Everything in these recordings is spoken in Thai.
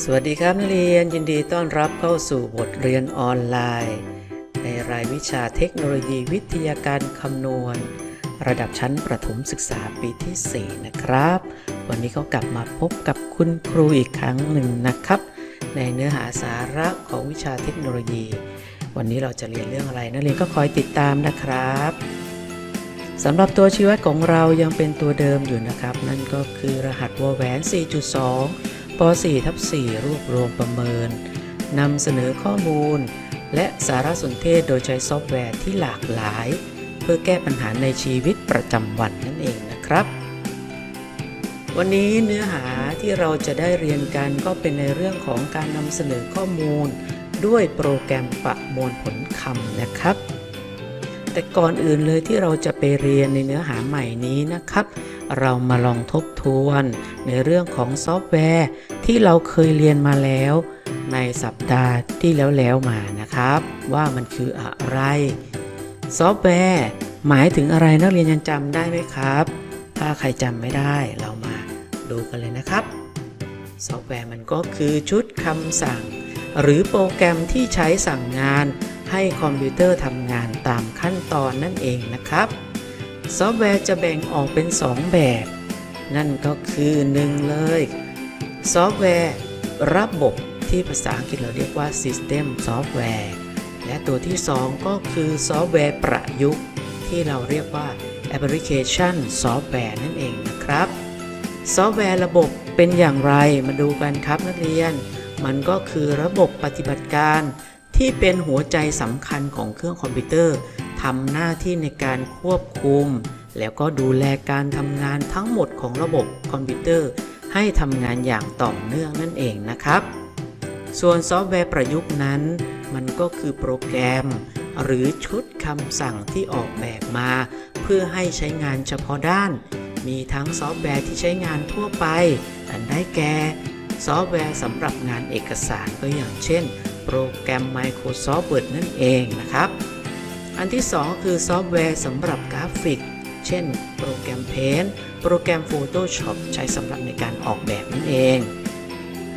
สวัสดีครับนักเรียนยินดีต้อนรับเข้าสู่บทเรียนออนไลน์ ในรายวิชาเทคโนโลยีวิทยาการคำนวณ ระดับชั้นประถมศึกษาปีที่ 4 นะครับ วันนี้ก็กลับมาพบกับคุณครูอีกครั้งหนึ่งนะครับ ในเนื้อหาสาระของวิชาเทคโนโลยี วันนี้เราจะเรียนเรื่องอะไรนักเรียนก็คอยติดตามนะครับสำหรับตัวชี้วัดของเรายังเป็นตัวเดิมอยู่นะครับ นั่นก็คือรหัสวอแหวน 4.2 .4 ทับ4รวบรวมประเมินนำเสนอข้อมูล และสารสนเทศโดยใช้ซอฟต์แวร์ที่หลากหลาย เพื่อแก้ปัญหาในชีวิตประจำวันนั่นเองนะครับ วันนี้เนื้อหาที่เราจะได้เรียนกันก็เป็นในเรื่องของการนำเสนอข้อมูล ด้วยโปรแกรมประมวลผลคำนะครับ แต่ก่อนอื่นเลยที่เราจะไปเรียนในเนื้อหาใหม่นี้นะครับ เรามาลองทบทวนในเรื่องของซอฟต์แวร์ ที่เราเคยเรียนมาแล้วในสัปดาห์ที่แล้วแล้วมานะครับ ว่ามันคืออะไร ซอฟต์แวร์หมายถึงอะไรนักเรียนยังจำได้ไหมครับ ถ้าใครจำไม่ได้เรามาดูกันเลยนะครับ ซอฟต์แวร์มันก็คือชุดคำสั่ง หรือโปรแกรมที่ใช้สั่งงานให้คอมพิวเตอร์ทำงานตามขั้นตอนนั่นเองนะครับ ซอฟต์แวร์จะแบ่งออกเป็น 2 แบบ นั่นก็คือ 1 เลย ซอฟต์แวร์ ระบบที่ภาษาอังกฤษเราเรียกว่า System Software และตัวที่ 2 ก็คือซอฟต์แวร์ประยุกต์ ที่เราเรียกว่า Application Software นั่นเองนะครับ ซอฟต์แวร์ระบบเป็นอย่างไรมาดูกันครับนักเรียน มันก็คือระบบปฏิบัติการที่เป็นหัวใจสำคัญของเครื่องคอมพิวเตอร์ทำหน้าที่ในการควบคุม แล้วก็ดูแลการทำงานทั้งหมดของระบบคอมพิวเตอร์ ให้ทำงานอย่างต่อเนื่องนั่นเองนะครับ ส่วนซอฟต์แวร์ประยุกต์นั้น มันก็คือโปรแกรม หรือชุดคำสั่งที่ออกแบบมา เพื่อให้ใช้งานเฉพาะด้าน มีทั้งซอฟต์แวร์ที่ใช้งานทั่วไป อันได้แก่ซอฟต์แวร์สำหรับงานเอกสารก็อย่างเช่น โปรแกรม Microsoft Word นั่นเองนะครับ อันที่ 2 คือซอฟต์แวร์สำหรับกราฟิก เช่น โปรแกรม Paint โปรแกรม Photoshop ใช้สำหรับในการออกแบบนั่นเอง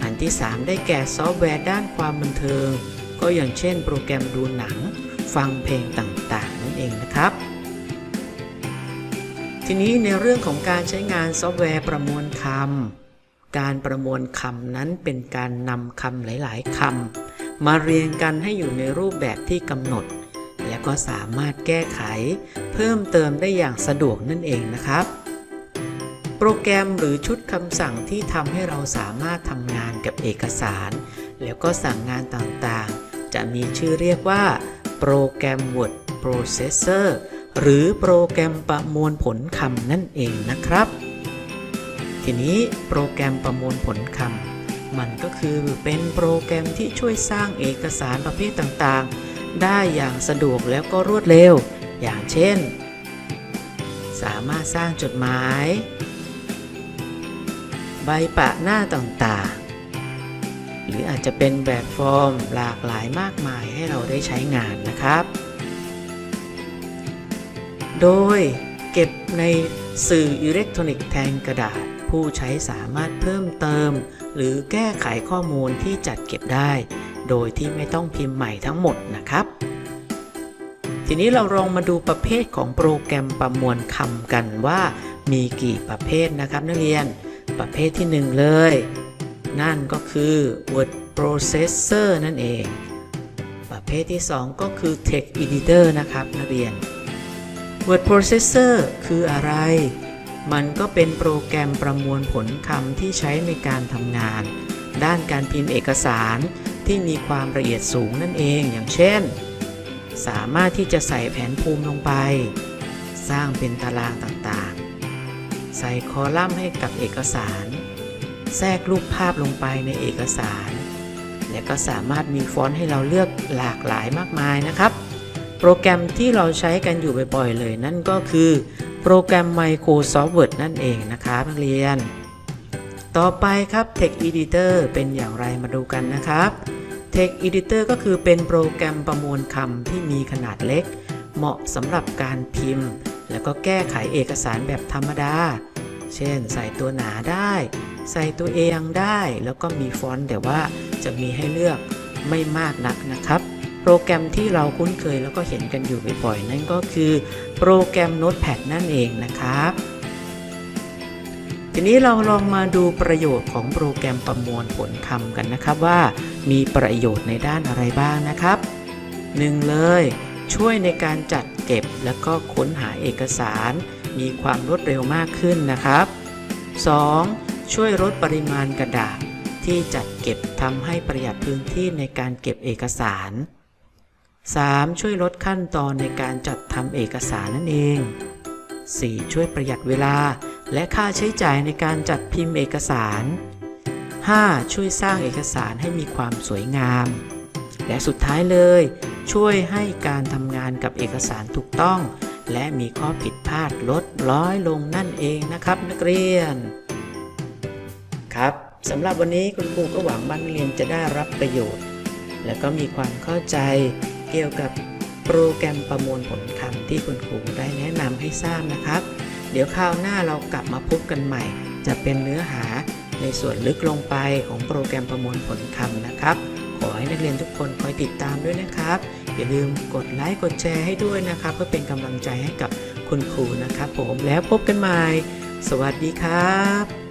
อันที่ 3 ได้แก่ซอฟต์แวร์ด้านความบันเทิง ก็อย่างเช่นโปรแกรมดูหนัง ฟังเพลงต่างๆ นั่นเองนะครับ ทีนี้ในเรื่องของการใช้งานซอฟต์แวร์ประมวลคำ การประมวลคำนั้นเป็นการนำคำหลาย ๆคำมาเรียงกันให้อยู่ในรูปแบบที่กำหนด และก็สามารถแก้ไข เพิ่มเติมได้อย่างสะดวกนั่นเองนะครับ โปรแกรมหรือชุดคำสั่งที่ทำให้เราสามารถทำงานกับเอกสาร แล้วก็สั่งงานต่างๆ จะมีชื่อเรียกว่า โปรแกรม Word Processor หรือโปรแกรมประมวลผลคำนั่นเองนะครับ ทีนี้โปรแกรมประมวลผลคำมันก็คือเป็นโปรแกรมที่ช่วยสร้างเอกสารประเภทต่างๆ ได้อย่างสะดวกแล้วก็รวดเร็ว อย่างเช่น สามารถสร้างจดหมาย ใบปะหน้าต่างๆ หรืออาจจะเป็นแบบฟอร์มหลากหลายมากมายให้เราได้ใช้งานนะครับ โดยเก็บในสื่ออิเล็กทรอนิกส์แทนกระดาษ ผู้ใช้สามารถเพิ่มเติม หรือแก้ไขข้อมูลที่จัดเก็บได้ โดยที่ไม่ต้องพิมพ์ใหม่ทั้งหมดนะครับ ทีนี้เราลองมาดูประเภทของโปรแกรมประมวลคำกันว่ามีกี่ประเภทนะครับนักเรียน ประเภทที่ 1 เลย นั่นก็คือ Word Processor นั่นเอง ประเภทที่ 2 ก็คือ Text Editor นะครับนักเรียน Word Processor คืออะไร มันก็เป็นโปรแกรมประมวลผลคำที่ใช้ในการทำงาน ด้านการพิมพ์เอกสารที่มีความละเอียดสูงนั่นเอง อย่างเช่น สามารถที่จะใส่แผนภูมิลงไป สร้างเป็นตารางต่างๆ ใส่คอลัมน์ให้กับเอกสาร แทรกรูปภาพลงไปในเอกสาร และก็สามารถมีฟอนต์ให้เราเลือกหลากหลายมากมายนะครับ โปรแกรมที่เราใช้กันอยู่บ่อยๆเลย นั่นก็คือโปรแกรม Microsoft Word นั่นเองนะครับนักเรียน ต่อไปครับ Text Editor เป็นอย่างไรมาดูกันนะครับ Text Editor ก็คือเป็นโปรแกรมประมวลคำที่มีขนาดเล็ก เหมาะสำหรับการพิมพ์ แล้วก็แก้ไขเอกสารแบบธรรมดา เช่น ใส่ตัวหนาได้ ใส่ตัวเองได้ แล้วก็มีฟอนต์แต่ว่าจะมีให้เลือกไม่มากนักนะครับ โปรแกรมที่เราคุ้นเคยแล้วก็เห็นกันอยู่บ่อยๆนั่นก็คือ โปรแกรม Notepad นั่นเองนะครับทีนี้เราลองมาดูประโยชน์ของโปรแกรมประมวลผลคำกันนะครับว่า มีประโยชน์ในด้านอะไรบ้างนะครับหนึ่งเลย ช่วยในการจัดเก็บแล้วก็ค้นหาเอกสาร มีความรวดเร็วมากขึ้นนะครับ 2. ช่วยลดปริมาณกระดาษ ที่จัดเก็บทำให้ประหยัดพื้นที่ในการเก็บเอกสาร 3. ช่วยลดขั้นตอนในการจัดทำเอกสารนั่นเอง 4. ช่วยประหยัดเวลา และค่าใช้จ่ายในการจัดพิมพ์เอกสาร 5. ช่วยสร้างเอกสารให้มีความสวยงาม และสุดท้ายเลย ช่วยให้การทำงานกับเอกสารถูกต้อง และมีข้อผิดพลาดลดร้อยลงนั่นเองนะครับนักเรียน ครับสำหรับวันนี้คุณครูก็หวังว่านักเรียนจะได้รับประโยชน์ และก็มีความเข้าใจเกี่ยวกับโปรแกรมประมวลผลคำที่คุณครูได้แนะนำให้ทราบนะครับ เดี๋ยวคราวหน้าเรากลับมาพบกันใหม่ จะเป็นเนื้อหาในส่วนลึกลงไปของโปรแกรมประมวลผลคำนะครับ ให้นักเรียนทุกคนคอยติดตามด้วยนะครับ อย่าลืมกดไลค์กดแชร์ให้ด้วยนะครับ เพื่อเป็นกำลังใจให้กับคุณครูนะครับ ผมแล้วพบกันใหม่ สวัสดีครับ